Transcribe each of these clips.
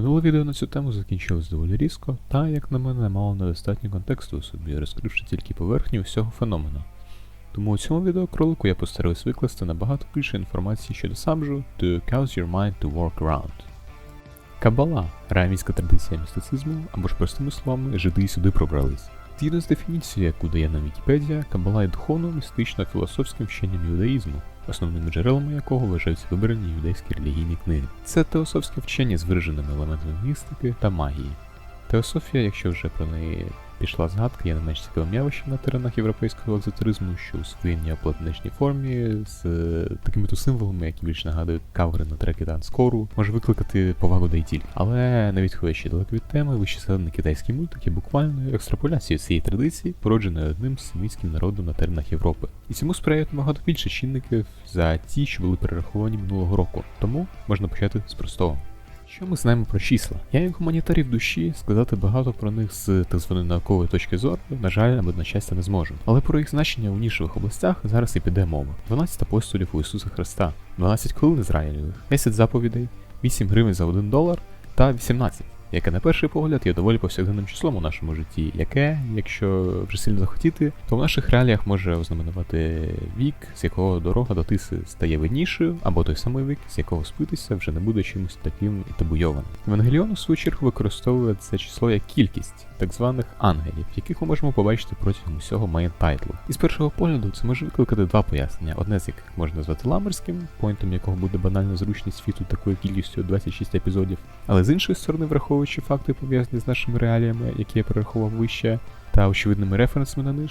Минуле відео на цю тему закінчилось доволі різко, та, як на мене, мало недостатньо контексту у собі, розкривши тільки поверхню всього феномена. Тому у цьому відеокролику я постарався викласти набагато більше інформації щодо сабжу To Cause Your Mind to Work Around. Кабала рамійська традиція містицизму, або ж простими словами, жиди сюди пробрались. Згідно з дефініцією, яку дає нам Вікіпедія, Кабала є духовно-містично-філософським вченням юдаїзму, основними джерелами якого вважаються вибрані юдейські релігійні книги. Це теософське вчення з вираженими елементами містики та магії. Теософія, якщо вже про неї пішла згадка, є не менш цікавим явищем на теренах європейського екзотеризму, що у своїй неоплатоничній формі з е, такими то символами, які більш нагадують кавери на треки танцкору, може викликати повагу да й тільки. Але не відходячи далеко від теми, вище згаданий китайський мультик є буквальною екстраполяцією цієї традиції, породженої одним семітським народом на теренах Європи. І цьому сприяють набагато більше чинників за ті, що були перераховані минулого року. Тому можна почати з простого. Що ми знаємо про числа? Я як гуманітарій в душі сказати багато про них з так званої наукової точки зору, на жаль, або на щастя не зможу. Але про їх значення у нішових областях зараз і піде мова. 12 апостолів у Ісуса Христа, 12 хвилин Ізраїльових, 10 заповідей, 8 гривень за 1 долар та 18 яке на перший погляд є доволі повсякденним числом у нашому житті, яке, якщо вже сильно захотіти, то в наших реаліях може ознаменувати вік, з якого дорога до тиси стає виднішою, або той самий вік, з якого спитися вже не буде чимось таким табуйованим. Евангеліон у свою чергу використовує це число як кількість так званих ангелів, яких ми можемо побачити протягом усього мейн-тайтлу. І з першого погляду це може викликати два пояснення: одне з яких можна назвати ламерським, поінтом якого буде банальна зручність світу такою кількістю 26 епізодів, але з іншої сторони, враховуючи факти пов'язані з нашими реаліями, які я перерахував вище, та очевидними референсами на них.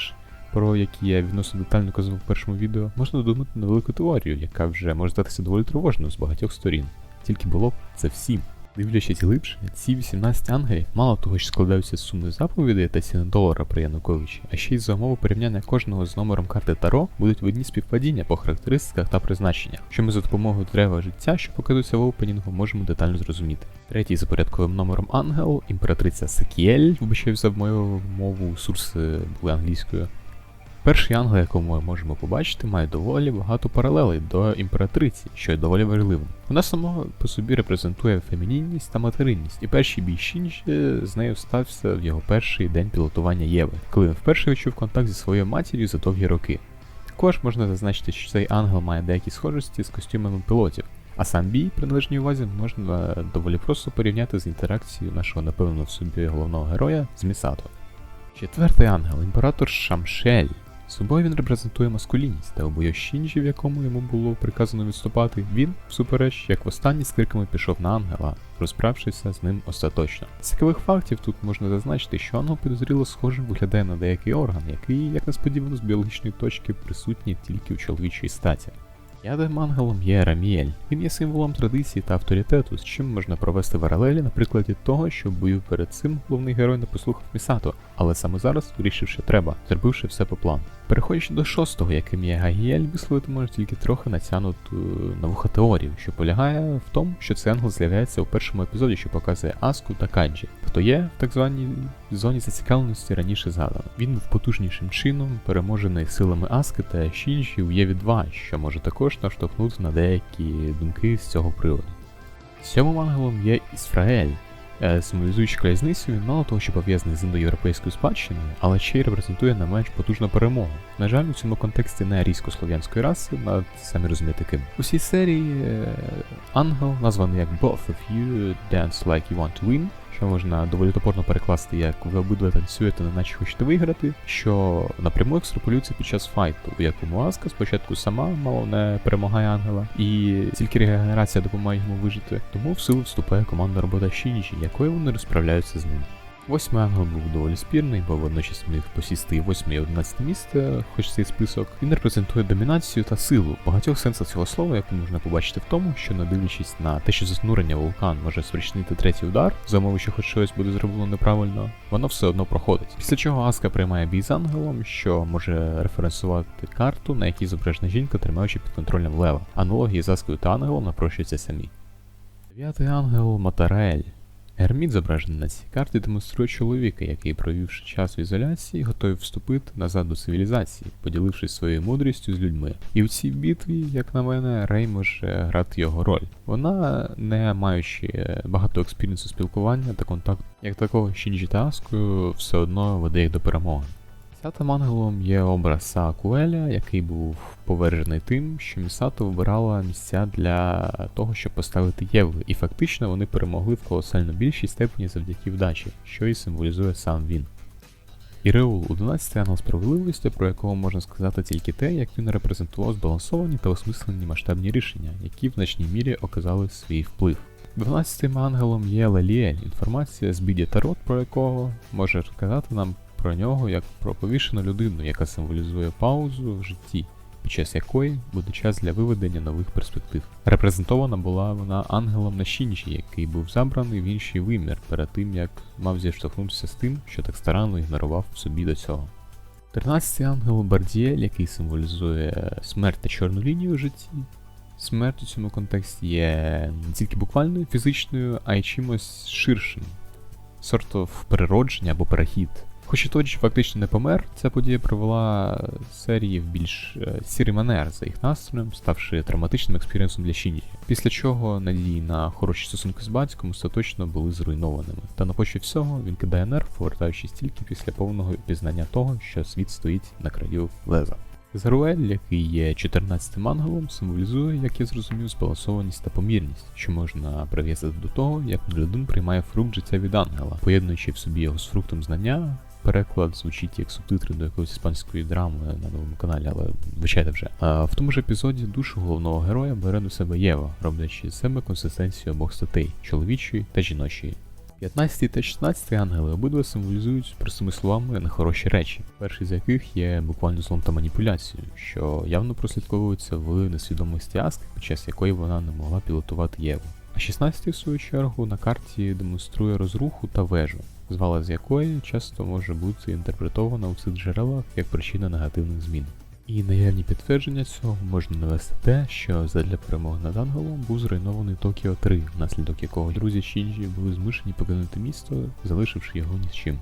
Про які я відносно детально казав в першому відео, можна додумати на велику теорію, яка вже може здатися доволі тривожною з багатьох сторін. Тільки було б це всім. Дивлячись глибше, ці 18 ангелів мало того, що складаються з суми заповідей та ціни долара при Януковичі, а ще й за умови порівняння кожного з номером карти Таро будуть в одні співпадіння по характеристиках та призначеннях, що ми за допомогою дерева життя, що показується в опенінгу, можемо детально зрозуміти. Третій за порядковим номером ангел, імператриця Сакіель, вибачаюся за мою мову, сурси були англійською. Перший ангел, якому ми можемо побачити, має доволі багато паралелей до імператриці, що є доволі важливим. Вона сама по собі репрезентує фемінінність та материнність, і перший бій Шінджі з нею стався в його перший день пілотування Єви, коли він вперше відчув контакт зі своєю матір'ю за довгі роки. Також можна зазначити, що цей ангел має деякі схожості з костюмами пілотів. А сам бій при належній увазі можна доволі просто порівняти з інтеракцією нашого напевно в собі головного героя з Місато. Четвертий ангел імператор Шамшель. Собою він репрезентує маскулінність та у бойощінжі, в якому йому було приказано відступати, він, всупереч, як востаннє з криками пішов на ангела, розправшися з ним остаточно. З цікавих фактів тут можна зазначити, що ангел підозріло схожим виглядає на деякий орган, який, як несподівано, з біологічної точки присутній тільки в чоловічій статі. П'ятим ангелом є Раміель. Він є символом традиції та авторитету, з чим можна провести паралелі на прикладі того, що в бою перед цим головний герой не послухав Місато, але саме зараз вирішив, що треба, зробивши все по плану. Переходячи до шостого, яким є Гагіель, висловити може тільки трохи натягнуту на вуха теорію, що полягає в тому, що цей ангел з'являється у першому епізоді, що показує Аску та Канджі, хто є в так званій зоні зацікавленості раніше згадано. Він був потужнішим чином переможений силами Аски та Шінджі у Єві 2, що може також наштовхнути на деякі думки з цього приводу. Сьомим ангелом є Ісфраель. Е, Символізуючи клязницю, він мало того, що пов'язаний з індоєвропейською спадщиною, але ще й репрезентує не менш потужну перемогу. На жаль, у цьому контексті не арійсько-слов'янської раси, а самі розумієте ким. У цій серії е, ангел названий як Both of you dance like you want to win, що можна доволі топорно перекласти, як ви обидва танцюєте, неначе хочете виграти, що напряму екстраполюється під час файту, у якому Аска спочатку сама мало не перемагає ангела, і тільки регенерація допомагає йому вижити, тому в силу вступає команда робота Шінджі, якою вони розправляються з ним. Восьмий ангел був доволі спірний, бо водночас міг посісти і 8 і 11 місце, хоч цей список. Він репрезентує домінацію та силу. Багатьох сенсах цього слова, яку можна побачити в тому, що не дивлячись на те, що заснурення вулкан може спричинити третій удар, за умови, що хоч щось буде зроблено неправильно, воно все одно проходить. Після чого Аска приймає бій з ангелом, що може референсувати карту, на якій зображена жінка, тримаючи під контролем лева. Аналогії з Аскою та ангелом напрощуються самі. Дев'ятий ангел Матараель. Герміт, зображений на цій карті, демонструє чоловіка, який, провівши час в ізоляції, готовий вступити назад до цивілізації, поділившись своєю мудрістю з людьми. І в цій битві, як на мене, Рей може грати його роль. Вона, не маючи багато експірінсу спілкування та контакту, як такого Шінджі Таскою, все одно веде їх до перемоги. П'ятим ангелом є образ Саакуеля, який був повержений тим, що Місато вибирала місця для того, щоб поставити Єву, і фактично вони перемогли в колосально більшій степені завдяки вдачі, що і символізує сам він. Іреул 11 ангел справедливості, про якого можна сказати тільки те, як він репрезентував збалансовані та осмислені масштабні рішення, які в значній мірі оказали свій вплив. 12 ангелом є Леліель, інформація з біді Тарот, про якого може розказати нам про нього як про повішену людину, яка символізує паузу в житті, під час якої буде час для виведення нових перспектив. Репрезентована була вона ангелом на Шінджі, який був забраний в інший вимір перед тим, як мав зіштовхнутися з тим, що так старанно ігнорував собі до цього. 13-й ангел Бардіель, який символізує смерть та чорну лінію в житті. Смерть у цьому контексті є не тільки буквальною фізичною, а й чимось ширшим. Сорт of переродження або перехід. Хоч і Тоджі фактично не помер, ця подія привела серії в більш е, сірий манер за їх настроєм, ставши травматичним експірієнсом для Шінджі. Після чого надії на хороші стосунки з батьком остаточно були зруйнованими. Та на почві всього він кидає нерв, повертаючись тільки після повного пізнання того, що світ стоїть на краю леза. Заруель, який є 14-тим ангелом, символізує, як я зрозумів, збалансованість та помірність, що можна прив'язати до того, як людина приймає фрукт життя від ангела, поєднуючи в собі його з фруктом знання. Переклад звучить як субтитри до якоїсь іспанської драми на новому каналі, але вибачайте вже. А в тому ж епізоді душу головного героя бере до себе Єва, роблячи себе консистенцію обох статей чоловічої та жіночої. 15 та 16 ангели обидва символізують простими словами нехороші речі, перший з яких є буквально злом та маніпуляцією, що явно прослідковується в несвідомості Аски, під час якої вона не могла пілотувати Єву. А 16 в свою чергу на карті демонструє розруху та вежу, звала з якої часто може бути інтерпретована у цих джерелах як причина негативних змін. І наявні підтвердження цього можна навести те, що задля перемоги над Ангелом був зруйнований Токіо 3, внаслідок якого друзі Шінджі були змушені покинути місто, залишивши його ні з чим.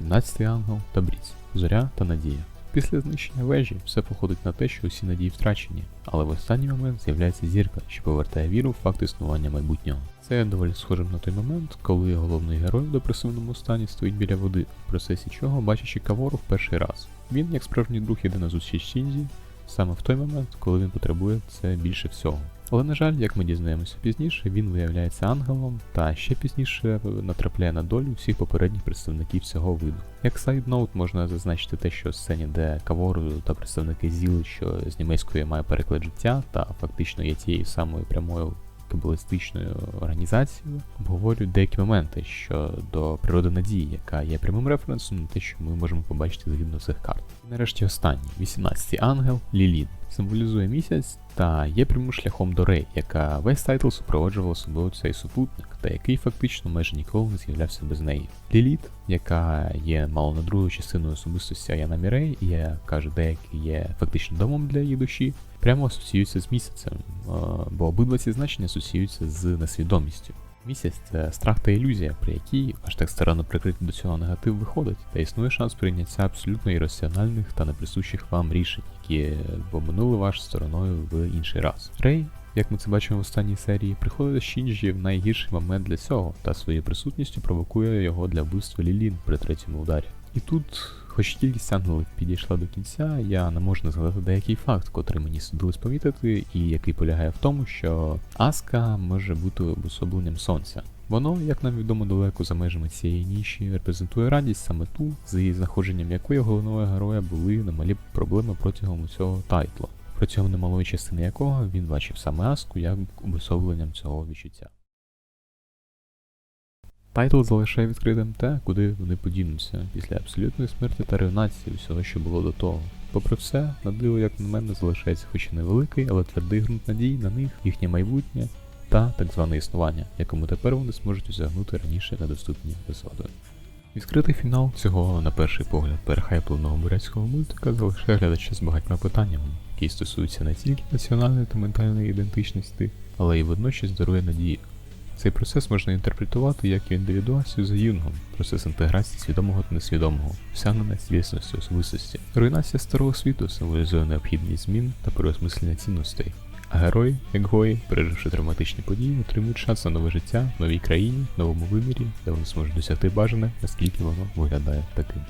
17-й ангел та Бріц, Зоря та Надія. Після знищення вежі все походить на те, що усі надії втрачені, але в останній момент з'являється зірка, що повертає віру в факт існування майбутнього. Це доволі схожим на той момент, коли головний герой в депресивному стані стоїть біля води, в процесі чого бачачи Кавору в перший раз. Він, як справжній друг, іде на зустріч Сінзі, саме в той момент, коли він потребує це більше всього. Але, на жаль, як ми дізнаємося пізніше, він виявляється ангелом та ще пізніше натрапляє на долю всіх попередніх представників цього виду. Як сайдноут можна зазначити те, що сцені, де Кавору та представники Зіли, що з німецької має переклад життя, та фактично є тією самою прямою кабалістичною організацією, обговорюють деякі моменти щодо природи надії, яка є прямим референсом на те, що ми можемо побачити згідно цих карт. І нарешті останній, 18-й ангел Лілін, символізує місяць та є прямим шляхом до Рей, яка весь тайтл супроводжувала собою цей супутник, та який фактично майже ніколи не з'являвся без неї. Ліліт, яка є мало на другою частиною особистості Аяна Мірей, і я кажу, деякі є фактично домом для її душі, прямо асоціюються з місяцем, бо обидва ці значення асоціюються з несвідомістю. Місяць це страх та ілюзія, при якій аж так старанно прикрити до цього негатив виходить, та існує шанс прийняття абсолютно ірраціональних та неприсущих вам рішень, які поминули ваш стороною в інший раз. Рей, як ми це бачимо в останній серії, приходить до Шінджі в найгірший момент для цього, та своєю присутністю провокує його для вбивства Лілін при третьому ударі. І тут, хоч кількість ангелів підійшла до кінця, я не можу не згадати деякий факт, котрий мені судилось помітити, і який полягає в тому, що Аска може бути обособленням сонця. Воно, як нам відомо далеко за межами цієї ніші, репрезентує радість саме ту, з її знаходженням якої головного героя були немалі проблеми протягом усього тайтла, протягом немалої частини якого він бачив саме Аску як обособленням цього відчуття. Тайтл залишає відкритим те, куди вони подінуться після абсолютної смерті та руйнації всього, що було до того. Попри все, на диво, як на мене, залишається хоч і невеликий, але твердий ґрунт надій на них, їхнє майбутнє та так зване існування, якому тепер вони зможуть осягнути раніше недоступні висоти. Відкритий фінал цього, на перший погляд, перехайпленого бурятського мультика залишає глядача з багатьма питаннями, які стосуються не тільки національної та ментальної ідентичності, але й водночас дарує надію. Цей процес можна інтерпретувати як індивідуацію за юнгом, процес інтеграції свідомого та несвідомого, осягнення цілісності особистості. Руйнація старого світу символізує необхідність змін та переосмислення цінностей. А герої, як гої, переживши травматичні події, отримують шанс на нове життя в новій країні, новому вимірі, де вони зможуть досягти бажане, наскільки воно виглядає таким.